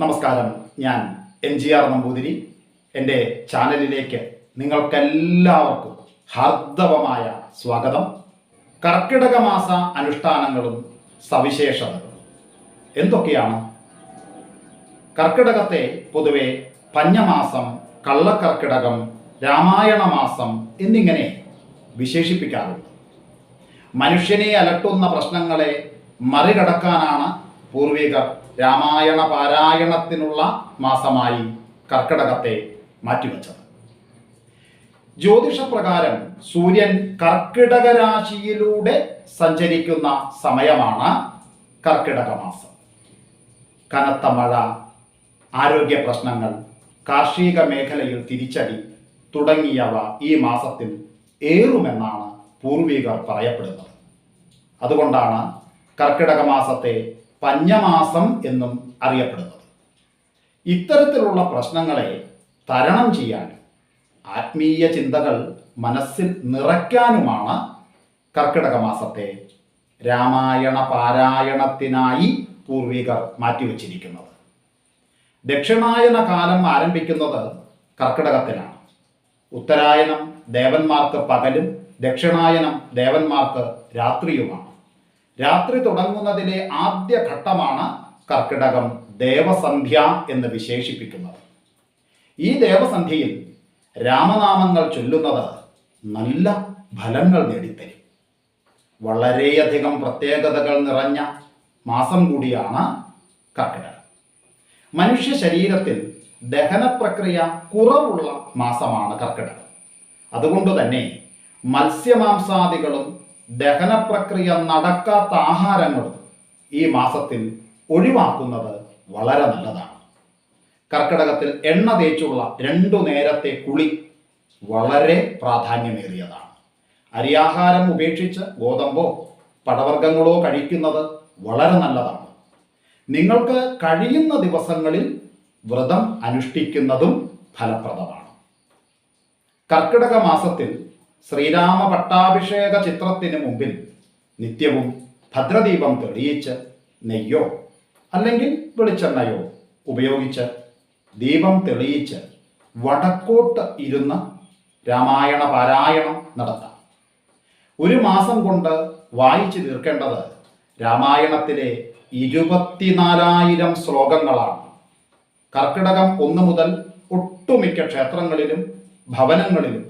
നമസ്കാരം. ഞാൻ M G R Namboothiri. എന്റെ ചാനലിലേക്ക് നിങ്ങൾക്കെല്ലാവർക്കും ഹാർദവമായ സ്വാഗതം. കർക്കിടക മാസ അനുഷ്ഠാനങ്ങളും സവിശേഷതകളും. എന്തൊക്കെയാണ്? കർക്കിടകത്തെ പൊതുവെ പഞ്ഞമാസം കള്ളക്കർക്കിടകം രാമായണ മാസം എന്നിങ്ങനെ വിശേഷിപ്പിക്കാറുണ്ട്. മനുഷ്യനെ അലട്ടുന്ന പ്രശ്നങ്ങളെ മറികടക്കാനാണ് പൂർവികർ രാമായണ പാരായണത്തിനുള്ള മാസമായി കർക്കിടകത്തെ മാറ്റിവെച്ചത്. ജ്യോതിഷപ്രകാരം സൂര്യൻ കർക്കിടക രാശിയിലൂടെ സഞ്ചരിക്കുന്ന സമയമാണ് കർക്കിടക മാസം കനത്ത മഴ ആരോഗ്യ പ്രശ്നങ്ങൾ കാർഷിക മേഖലയിൽ തിരിച്ചടി തുടങ്ങിയവ ഈ മാസത്തിൽ ഏറുമെന്നാണ് പൂർവികർ പറയപ്പെടുന്നത്. അതുകൊണ്ടാണ് കർക്കിടക മാസത്തെ പഞ്ഞമാസം എന്നും അറിയപ്പെടുന്നത്. ഇത്തരത്തിലുള്ള പ്രശ്നങ്ങളെ തരണം ചെയ്യാൻ ആത്മീയ ചിന്തകൾ മനസ്സിൽ നിറയ്ക്കാനുമാണ് കർക്കിടക മാസത്തെ രാമായണ പാരായണത്തിനായി പൂർവികർ മാറ്റിവെച്ചിരിക്കുന്നത്. ദക്ഷിണായന കാലം ആരംഭിക്കുന്നത് കർക്കിടകത്തിലാണ്. ഉത്തരായനം ദേവന്മാർക്ക് പകലും ദക്ഷിണായനം ദേവന്മാർക്ക് രാത്രിയുമാണ്. രാത്രി തുടങ്ങുന്നതിലെ ആദ്യ ഘട്ടമാണ് കർക്കിടകം ദേവസന്ധ്യ എന്ന് വിശേഷിപ്പിക്കുന്നത്. ഈ ദേവസന്ധ്യയിൽ രാമനാമങ്ങൾ ചൊല്ലുന്നത് നല്ല ഫലങ്ങൾ നേടിത്തരും. വളരെയധികം പ്രത്യേകതകൾ നിറഞ്ഞ മാസം കൂടിയാണ് കർക്കിടകം. മനുഷ്യ ശരീരത്തിൽ ദഹന പ്രക്രിയ കുറവുള്ള മാസമാണ് കർക്കിടകം. അതുകൊണ്ട് തന്നെ മത്സ്യമാംസാദികളും ദഹന പ്രക്രിയ നടക്കാത്ത ആഹാരങ്ങൾ ഈ മാസത്തിൽ ഒഴിവാക്കുന്നത് വളരെ നല്ലതാണ്. കർക്കിടകത്തിൽ എണ്ണ തേച്ചുള്ള രണ്ടു നേരത്തെ കുളി വളരെ പ്രാധാന്യമേറിയതാണ്. അരിയാഹാരം ഉപേക്ഷിച്ച് ഗോതമ്പോ പടവർഗങ്ങളോ കഴിക്കുന്നത് വളരെ നല്ലതാണ്. നിങ്ങൾക്ക് കഴിയുന്ന ദിവസങ്ങളിൽ വ്രതം അനുഷ്ഠിക്കുന്നതും ഫലപ്രദമാണ്. കർക്കിടക മാസത്തിൽ ശ്രീരാമ പട്ടാഭിഷേക ചിത്രത്തിന് മുമ്പിൽ നിത്യവും ഭദ്രദീപം തെളിയിച്ച് നെയ്യോ അല്ലെങ്കിൽ വെളിച്ചെണ്ണയോ ഉപയോഗിച്ച് ദീപം തെളിയിച്ച് വടക്കോട്ട് ഇരുന്ന് രാമായണ പാരായണം നടത്താം. ഒരു മാസം കൊണ്ട് വായിച്ചു തീർക്കേണ്ടത് രാമായണത്തിലെ ഇരുപത്തിനാലായിരം ശ്ലോകങ്ങളാണ്. കർക്കിടകം ഒന്ന് മുതൽ ഒട്ടുമിക്ക ക്ഷേത്രങ്ങളിലും ഭവനങ്ങളിലും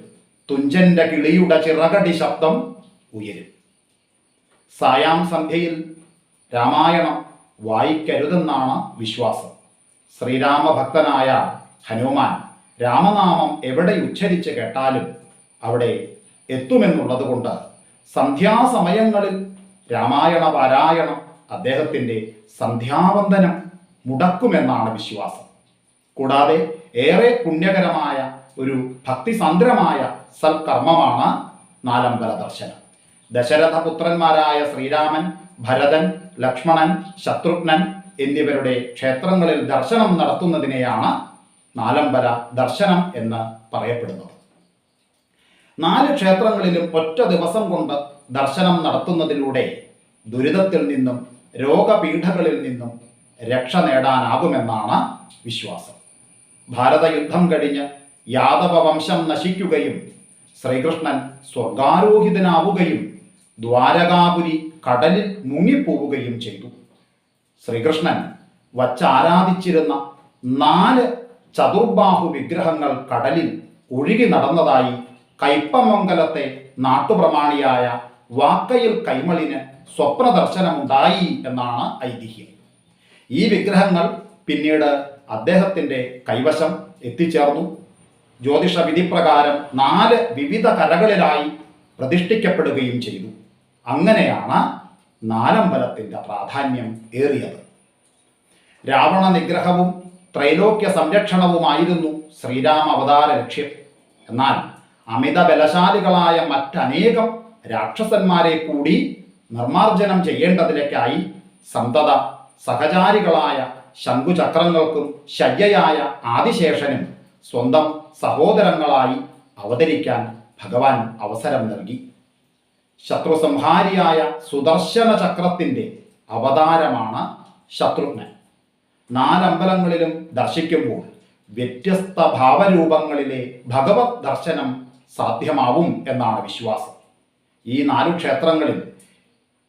തുഞ്ചന്റെ കിളിയുടെ ചിറകടി ശബ്ദം ഉയരും. സായാം സന്ധ്യയിൽ രാമായണം വായിക്കരുതെന്നാണ് വിശ്വാസം. ശ്രീരാമഭക്തനായ ഹനുമാൻ രാമനാമം എവിടെ ഉച്ചരിച്ച് കേട്ടാലും അവിടെ എത്തുമെന്നുള്ളത് കൊണ്ട് സന്ധ്യാസമയങ്ങളിൽ രാമായണ പാരായണം അദ്ദേഹത്തിന്റെ സന്ധ്യാവന്ദനം മുടക്കുമെന്നാണ് വിശ്വാസം. കൂടാതെ ഏറെ പുണ്യകരമായ ഒരു ഭക്തിസാന്ദ്രമായ സൽക്കർമ്മമാണ് നാലമ്പല ദർശനം. ദശരഥ പുത്രന്മാരായ ശ്രീരാമൻ ഭരതൻ ലക്ഷ്മണൻ ശത്രുഘ്നൻ എന്നിവരുടെ ക്ഷേത്രങ്ങളിൽ ദർശനം നടത്തുന്നതിനെയാണ് നാലമ്പല ദർശനം എന്ന് പറയപ്പെടുന്നത്. നാല് ക്ഷേത്രങ്ങളിലും ഒറ്റ ദിവസം കൊണ്ട് ദർശനം നടത്തുന്നതിലൂടെ ദുരിതത്തിൽ നിന്നും രോഗപീഠകളിൽ നിന്നും രക്ഷ നേടാനാകുമെന്നാണ് വിശ്വാസം. ഭാരതയുദ്ധം കഴിഞ്ഞ് യാദവ വംശം നശിക്കുകയും ശ്രീകൃഷ്ണൻ സ്വർഗാരോഹിതനാവുകയും ദ്വാരകാപുരി കടലിൽ മുങ്ങിപ്പോവുകയും ചെയ്തു. ശ്രീകൃഷ്ണൻ വച്ചാരാധിച്ചിരുന്ന നാല് ചതുർബാഹു വിഗ്രഹങ്ങൾ കടലിൽ ഒഴുകി നടന്നതായി കയ്പമംഗലത്തെ നാട്ടുപ്രമാണിയായ വാക്കയിൽ കൈമളിന് സ്വപ്നദർശനമുണ്ടായി എന്നാണ് ഐതിഹ്യം. ഈ വിഗ്രഹങ്ങൾ പിന്നീട് അദ്ദേഹത്തിന്റെ കൈവശം എത്തിച്ചേർന്നു. ജ്യോതിഷ വിധിപ്രകാരം നാല് വിവിധ കലകളിലായി പ്രതിഷ്ഠിക്കപ്പെടുകയും ചെയ്തു. അങ്ങനെയാണ് നാലമ്പലത്തിന്റെ പ്രാധാന്യം ഏറിയത്. രാവണ നിഗ്രഹവും ത്രൈലോക്യ സംരക്ഷണവുമായിരുന്നു ശ്രീരാമ അവതാര ലക്ഷ്യം. എന്നാൽ അമിത ബലശാലികളായ മറ്റനേകം രാക്ഷസന്മാരെ കൂടി നിർമാർജനം ചെയ്യേണ്ടതിലേക്കായി സന്തത സഹചാരികളായ ശംഖുചക്രങ്ങൾക്കും ശയ്യയായ ആദിശേഷനും സ്വന്തം സഹോദരങ്ങളായി അവതരിക്കാൻ ഭഗവാൻ അവസരം നൽകി. ശത്രുസംഹാരിയായ സുദർശന ചക്രത്തിന്റെ അവതാരമാണ് ശത്രുഘ്നൻ. നാലമ്പലങ്ങളിലും ദർശിക്കുമ്പോൾ വ്യത്യസ്ത ഭാവരൂപങ്ങളിലെ ഭഗവത് ദർശനം സാധ്യമാവും എന്നാണ് വിശ്വാസം. ഈ നാലു ക്ഷേത്രങ്ങളിൽ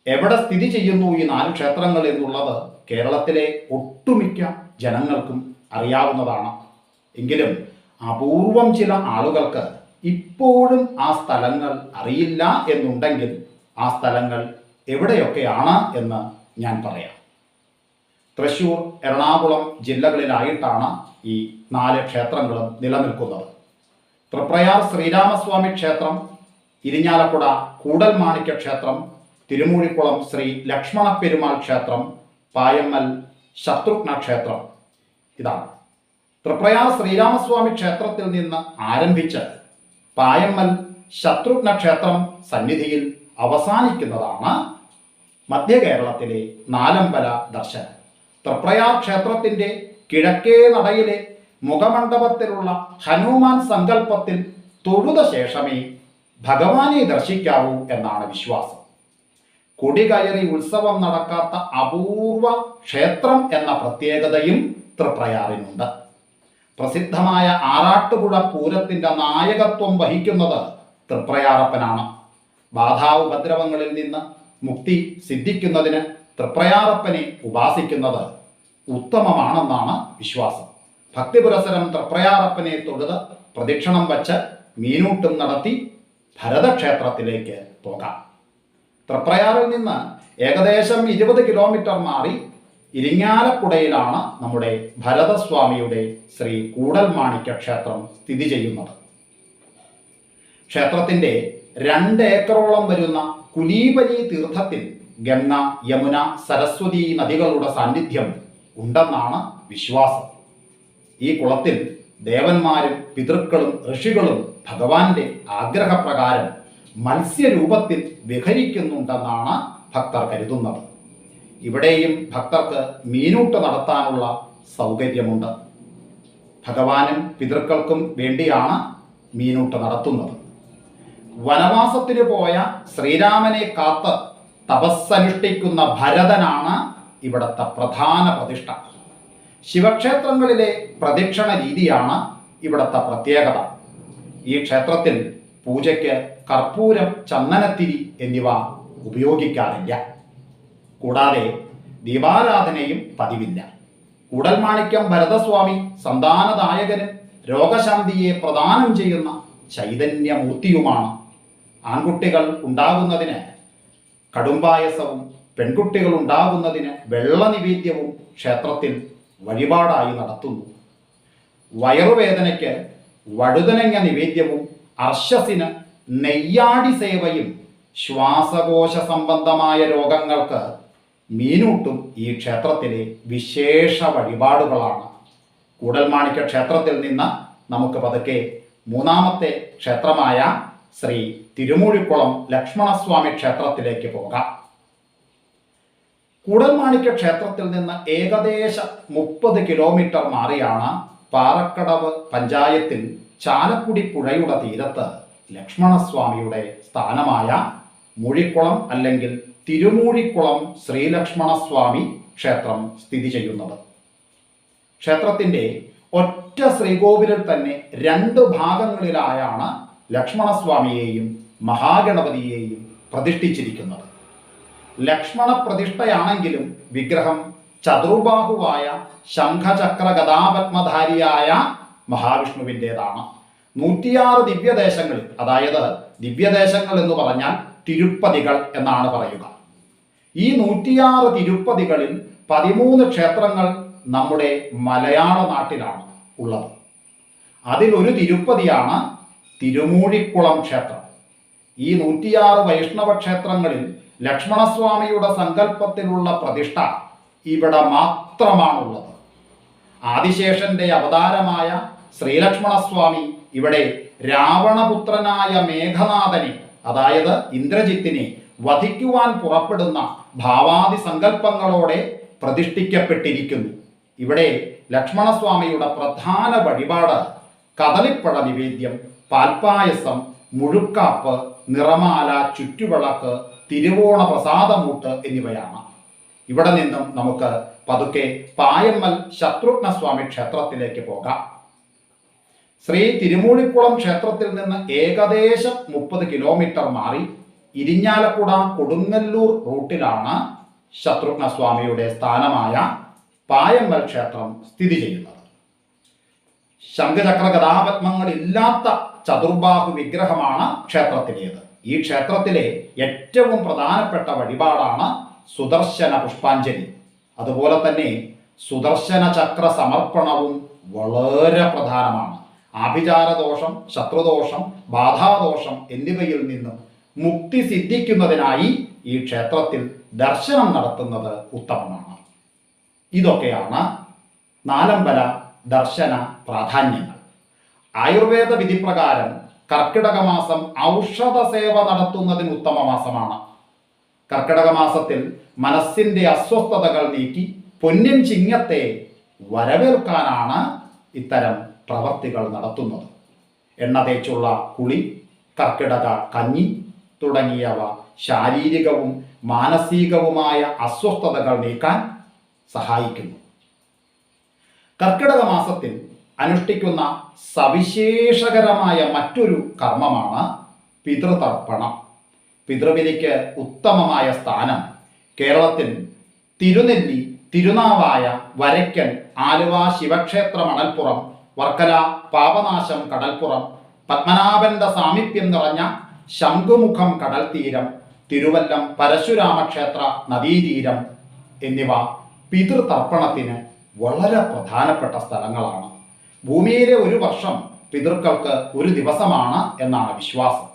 എവിടെ സ്ഥിതി ചെയ്യുന്നു ഈ നാലു ക്ഷേത്രങ്ങൾ എന്നുള്ളത് കേരളത്തിലെ ഒട്ടുമിക്ക ജനങ്ങൾക്കും അറിയാവുന്നതാണ്. എങ്കിലും അപൂർവം ചില ആളുകൾക്ക് ഇപ്പോഴും ആ സ്ഥലങ്ങൾ അറിയില്ല എന്നുണ്ടെങ്കിൽ ആ സ്ഥലങ്ങൾ എവിടെയൊക്കെയാണ് എന്ന് ഞാൻ പറയാം. തൃശൂർ എറണാകുളം ജില്ലകളിലായിട്ടാണ് ഈ നാല് ക്ഷേത്രങ്ങളും നിലനിൽക്കുന്നത്. തൃപ്രയാർ ശ്രീരാമസ്വാമി ക്ഷേത്രം ഇരിഞ്ഞാലക്കുട കൂടൽ മാണിക്യ ക്ഷേത്രം തിരുമൂഴിക്കുളം ശ്രീ ലക്ഷ്മണ പെരുമാൾ ക്ഷേത്രം പായമ്മൽ ശത്രുഘ്ന ക്ഷേത്രം. ഇതാണ്. തൃപ്രയാർ ശ്രീരാമസ്വാമി ക്ഷേത്രത്തിൽ നിന്ന് ആരംഭിച്ച് പായമ്മൽ ശത്രുഘ്ന ക്ഷേത്രം സന്നിധിയിൽ അവസാനിക്കുന്നതാണ് മധ്യകേരളത്തിലെ നാലമ്പല ദർശനം. തൃപ്രയാർ ക്ഷേത്രത്തിന്റെ കിഴക്കേ നടയിലെ മുഖമണ്ഡപത്തിലുള്ള ഹനുമാൻ സങ്കല്പത്തിൽ തൊഴുത ശേഷമേ ഭഗവാനെ ദർശിക്കാവൂ എന്നാണ് വിശ്വാസം. കുടികയറി ഉത്സവം നടക്കാത്ത അപൂർവ ക്ഷേത്രം എന്ന പ്രത്യേകതയും തൃപ്രയാറിനുണ്ട്. പ്രസിദ്ധമായ ആറാട്ടുപുഴ പൂരത്തിന്റെ നായകത്വം വഹിക്കുന്നത് തൃപ്രയാറപ്പനാണ്. ബാധാവുപദ്രവങ്ങളിൽ നിന്ന് മുക്തി സിദ്ധിക്കുന്നതിന് തൃപ്രയാറപ്പനെ ഉപാസിക്കുന്നത് ഉത്തമമാണെന്നാണ് വിശ്വാസം. ഭക്തിപുരസരം തൃപ്രയാറപ്പനെ തൊഴുത് പ്രദക്ഷിണം വച്ച് മീനൂട്ടും നടത്തി ഭരതക്ഷേത്രത്തിലേക്ക് പോകാം. തൃപ്രയാറിൽ നിന്ന് ഏകദേശം ഇരുപത് കിലോമീറ്റർ മാറി ഇരിങ്ങാലക്കുടയിലാണ് നമ്മുടെ ഭരതസ്വാമിയുടെ ശ്രീ കൂടൽമാണിക്യ ക്ഷേത്രം സ്ഥിതി ചെയ്യുന്നത്. ക്ഷേത്രത്തിന്റെ രണ്ട് ഏക്കറോളം വരുന്ന കുലീപലി തീർത്ഥത്തിൽ ഗംഗ യമുന സരസ്വതി നദികളുടെ സാന്നിധ്യം ഉണ്ടെന്നാണ് വിശ്വാസം. ഈ കുളത്തിൽ ദേവന്മാരും പിതൃക്കളും ഋഷികളും ഭഗവാന്റെ ആഗ്രഹപ്രകാരം മത്സ്യരൂപത്തിൽ വിഹരിക്കുന്നുണ്ടെന്നാണ് ഭക്തർ കരുതുന്നത്. ഇവിടെയും ഭക്തർക്ക് മീനൂട്ട് നടത്താനുള്ള സൗകര്യമുണ്ട്. ഭഗവാനും പിതൃക്കൾക്കും വേണ്ടിയാണ് മീനൂട്ട് നടത്തുന്നത്. വനവാസത്തിന് പോയ ശ്രീരാമനെ കാത്ത് തപസ്സനുഷ്ഠിക്കുന്ന ഭരതനാണ് ഇവിടുത്തെ പ്രധാന പ്രതിഷ്ഠ. ശിവക്ഷേത്രങ്ങളിലെ പ്രദക്ഷിണ രീതിയാണ് ഇവിടുത്തെ പ്രത്യേകത. ഈ ക്ഷേത്രത്തിൽ പൂജയ്ക്ക് കർപ്പൂരം ചന്ദനത്തിരി എന്നിവ ഉപയോഗിക്കാറില്ല. കൂടാതെ ദീപാരാധനയും പതിവില്ല. കൂടൽമാണിക്യം ഭരതസ്വാമി സന്താനദായകനും രോഗശാന്തിയെ പ്രദാനം ചെയ്യുന്ന ചൈതന്യമൂർത്തിയുമാണ്. ആൺകുട്ടികൾ ഉണ്ടാകുന്നതിന് കടുംപായസവും പെൺകുട്ടികൾ ഉണ്ടാകുന്നതിന് വെള്ളനിവേദ്യവും ക്ഷേത്രത്തിൽ വഴിപാടായി നടത്തുന്നു. വയറുവേദനയ്ക്ക് വഴുതനങ്ങ നിവേദ്യവും അർശസിന് നെയ്യാടി സേവയും ശ്വാസകോശ സംബന്ധമായ രോഗങ്ങൾക്ക് മീനൂട്ടും ഈ ക്ഷേത്രത്തിലെ വിശേഷ വഴിപാടുകളാണ്. കൂടൽമാണിക്യ ക്ഷേത്രത്തിൽ നിന്ന് നമുക്ക് പതുക്കെ മൂന്നാമത്തെ ക്ഷേത്രമായ ശ്രീ തിരുമൂഴിക്കുളം ലക്ഷ്മണസ്വാമി ക്ഷേത്രത്തിലേക്ക് പോകാം. കൂടൽമാണിക്യ ക്ഷേത്രത്തിൽ നിന്ന് ഏകദേശം മുപ്പത് കിലോമീറ്റർ മാറിയാണ് പാറക്കടവ് പഞ്ചായത്തിൽ ചാലക്കുടി പുഴയുടെ തീരത്ത് ലക്ഷ്മണസ്വാമിയുടെ സ്ഥാനമായ മുഴിക്കുളം അല്ലെങ്കിൽ തിരുമൂഴിക്കുളം ശ്രീലക്ഷ്മണസ്വാമി ക്ഷേത്രം സ്ഥിതി ചെയ്യുന്നത്. ക്ഷേത്രത്തിന്റെ ഒറ്റ ശ്രീകോവിലിൽ തന്നെ രണ്ട് ഭാഗങ്ങളിലായാണ് ലക്ഷ്മണസ്വാമിയെയും മഹാഗണപതിയെയും പ്രതിഷ്ഠിച്ചിരിക്കുന്നത്. ലക്ഷ്മണ പ്രതിഷ്ഠയാണെങ്കിലും വിഗ്രഹം ചതുർബാഹുവായ ശംഖചക്ര ഗതാപത്മധാരിയായ മഹാവിഷ്ണുവിന്റെതാണ്. നൂറ്റിയാറ് ദിവ്യദേശങ്ങളിൽ അതായത് ദിവ്യദേശങ്ങൾ എന്ന് പറഞ്ഞാൽ തിരുപ്പതികൾ എന്നാണ് പറയുക. ഈ നൂറ്റിയാറ് തിരുപ്പതികളിൽ പതിമൂന്ന് ക്ഷേത്രങ്ങൾ നമ്മുടെ മലയാള നാട്ടിലാണ് ഉള്ളത്. അതിലൊരു തിരുപ്പതിയാണ് തിരുമൂഴിക്കുളം ക്ഷേത്രം. ഈ നൂറ്റിയാറ് വൈഷ്ണവ ക്ഷേത്രങ്ങളിൽ ലക്ഷ്മണസ്വാമിയുടെ സങ്കല്പത്തിലുള്ള പ്രതിഷ്ഠ ഇവിടെ മാത്രമാണുള്ളത്. ആദിശേഷന്റെ അവതാരമായ ശ്രീലക്ഷ്മണസ്വാമി ഇവിടെ രാവണപുത്രനായ മേഘനാഥനെ അതായത് ഇന്ദ്രജിത്തിനെ വധിക്കുവാൻ പുറപ്പെടുന്ന ഭാവാദി സങ്കല്പങ്ങളോടെ പ്രതിഷ്ഠിക്കപ്പെട്ടിരിക്കുന്നു. ഇവിടെ ലക്ഷ്മണസ്വാമിയുടെ പ്രധാന വഴിപാട് കദളിപ്പഴ നിവേദ്യം പാൽപ്പായസം മുഴുക്കാപ്പ് നിറമാല ചുറ്റുവിളക്ക് തിരുവോണ പ്രസാദമൂട്ട് എന്നിവയാണ്. ഇവിടെ നിന്നും നമുക്ക് പതുക്കെ പായമ്മൽ ശത്രുഘ്നസ്വാമി ക്ഷേത്രത്തിലേക്ക് പോകാം. ശ്രീ തിരുമൂഴിക്കുളം ക്ഷേത്രത്തിൽ നിന്ന് ഏകദേശം മുപ്പത് കിലോമീറ്റർ മാറി ഇരിഞ്ഞാലക്കുട കൊടുങ്ങല്ലൂർ റൂട്ടിലാണ് ശത്രുഘ്ന സ്വാമിയുടെ സ്ഥാനമായ പായമ്മൽ ക്ഷേത്രം സ്ഥിതി ചെയ്യുന്നത്. ശംഖചക്ര ഗതാപത്മങ്ങളില്ലാത്ത ചതുർബാഹു വിഗ്രഹമാണ് ക്ഷേത്രത്തിലേത്. ഈ ക്ഷേത്രത്തിലെ ഏറ്റവും പ്രധാനപ്പെട്ട വഴിപാടാണ് സുദർശന പുഷ്പാഞ്ജലി. അതുപോലെ തന്നെ സുദർശന ചക്ര സമർപ്പണവും വളരെ പ്രധാനമാണ്. ആഭിചാരദോഷം ശത്രുദോഷം ബാധാദോഷം എന്നിവയിൽ നിന്നും മുക്തി സിദ്ധിക്കുന്നതിനായി ഈ ക്ഷേത്രത്തിൽ ദർശനം നടത്തുന്നത് ഉത്തമമാണ്. ഇതൊക്കെയാണ് നാലമ്പല ദർശന പ്രാധാന്യങ്ങൾ. ആയുർവേദ വിധിപ്രകാരം കർക്കിടക മാസം ഔഷധ സേവ നടത്തുന്നതിന് ഉത്തമ മാസമാണ്. കർക്കിടക മാസത്തിൽ മനസ്സിന്റെ അസ്വസ്ഥതകൾ നീക്കി പൊന്നിൻ ചിങ്ങത്തെ വരവേൽക്കാനാണ് ഇത്തരം പ്രവർത്തികൾ നടത്തുന്നത്. എണ്ണ തേച്ചുള്ള കുളി കർക്കിടക കഞ്ഞി തുടങ്ങിയവ ശാരീരികവും മാനസികവുമായ അസ്വസ്ഥതകൾ നീക്കാൻ സഹായിക്കുന്നു. കർക്കിടക മാസത്തിൽ അനുഷ്ഠിക്കുന്ന സവിശേഷകരമായ മറ്റൊരു കർമ്മമാണ് പിതൃതർപ്പണം. പിതൃവിധിക്ക് ഉത്തമമായ സ്ഥാനം കേരളത്തിൽ തിരുനെല്ലി തിരുനാവായ വരയ്ക്കൽ ആലുവ ശിവക്ഷേത്ര മണൽപ്പുറം വർക്കല പാപനാശം കടൽപ്പുറം പത്മനാഭന്റെ സാമീപ്യം നിറഞ്ഞ ശംഖുമുഖം കടൽ തീരം തിരുവല്ലം പരശുരാമക്ഷേത്ര നദീതീരം എന്നിവ പിതൃതർപ്പണത്തിന് വളരെ പ്രധാനപ്പെട്ട സ്ഥലങ്ങളാണ്. ഭൂമിയിലെ ഒരു വർഷം പിതൃക്കൾക്ക് ഒരു ദിവസമാണ് എന്നാണ് വിശ്വാസം.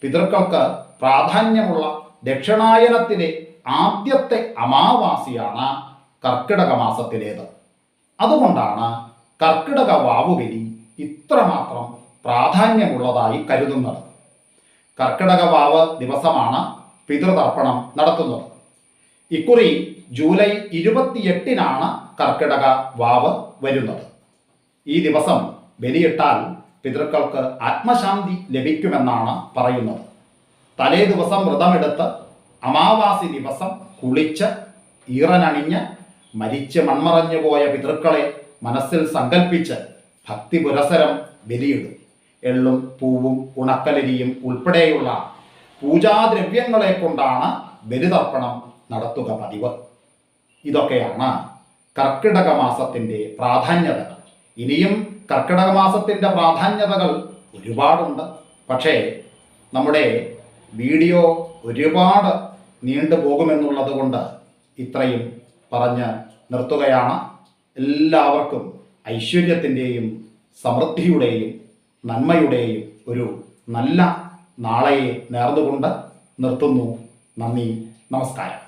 പിതൃക്കൾക്ക് പ്രാധാന്യമുള്ള ദക്ഷിണായനത്തിലെ ആദ്യത്തെ അമാവാസിയാണ് കർക്കിടക മാസത്തിലേത്. അതുകൊണ്ടാണ് കർക്കിടക വാവുബലി ഇത്രമാത്രം പ്രാധാന്യമുള്ളതായി കരുതുന്നത്. കർക്കിടക വാവ് ദിവസമാണ് പിതൃതർപ്പണം നടത്തുന്നത്. ഇക്കുറി ജൂലൈ ഇരുപത്തിയെട്ടിനാണ് കർക്കിടക വാവ് വരുന്നത്. ഈ ദിവസം ബലിയിട്ടാൽ പിതൃക്കൾക്ക് ആത്മശാന്തി ലഭിക്കുമെന്നാണ് പറയുന്നത്. തലേ ദിവസം വ്രതമെടുത്ത് അമാവാസി ദിവസം കുളിച്ച് ഈറനണിഞ്ഞ് മരിച്ച് മൺമറഞ്ഞു പോയ പിതൃക്കളെ മനസ്സിൽ സങ്കല്പിച്ച് ഭക്തി പുരസരം ബലിയിടും. എള്ളും പൂവും ഉണക്കലരിയും ഉൾപ്പെടെയുള്ള പൂജാദ്രവ്യങ്ങളെ കൊണ്ടാണ് ബലിതർപ്പണം നടത്തുക പതിവ്. ഇതൊക്കെയാണ് കർക്കിടക മാസത്തിന്റെ പ്രാധാന്യതകൾ. ഇനിയും കർക്കിടക മാസത്തിന്റെ പ്രാധാന്യതകൾ ഒരുപാടുണ്ട്. പക്ഷേ നമ്മുടെ വീഡിയോ ഒരുപാട് നീണ്ടു പോകുമെന്നുള്ളത് കൊണ്ട് ഇത്രയും പറഞ്ഞ് നിർത്തുകയാണ്. എല്ലാവർക്കും ഐശ്വര്യത്തിന്റെയും സമൃദ്ധിയുടെയും നന്മയുടെയും ഒരു നല്ല നാളെയെ നേർന്നുകൊണ്ട് നിർത്തുന്നു. നന്ദി നമസ്കാരം.